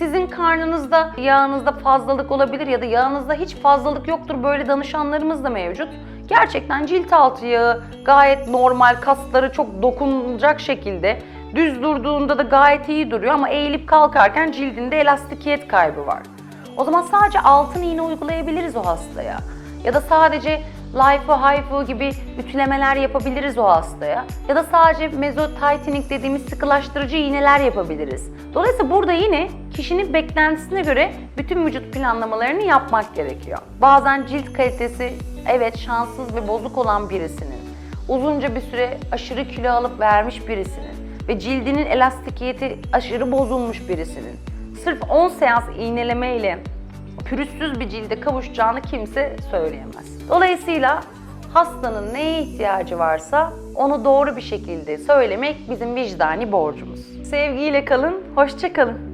Sizin karnınızda, yağınızda fazlalık olabilir ya da yağınızda hiç fazlalık yoktur. Böyle danışanlarımız da mevcut. Gerçekten cilt altı yağı gayet normal, kasları çok dokunulacak şekilde düz durduğunda da gayet iyi duruyor ama eğilip kalkarken cildinde elastikiyet kaybı var. O zaman sadece altın iğne uygulayabiliriz o hastaya. Ya da sadece LIFO, HIFO gibi ütülemeler yapabiliriz o hastaya. Ya da sadece mezotightening dediğimiz sıkılaştırıcı iğneler yapabiliriz. Dolayısıyla burada yine kişinin beklentisine göre bütün vücut planlamalarını yapmak gerekiyor. Bazen cilt kalitesi evet şanssız ve bozuk olan birisinin, uzunca bir süre aşırı kilo alıp vermiş birisinin ve cildinin elastikiyeti aşırı bozulmuş birisinin sırf 10 seans iğneleme ile pürüzsüz bir cilde kavuşacağını kimse söyleyemez. Dolayısıyla hastanın neye ihtiyacı varsa onu doğru bir şekilde söylemek bizim vicdani borcumuz. Sevgiyle kalın, hoşça kalın.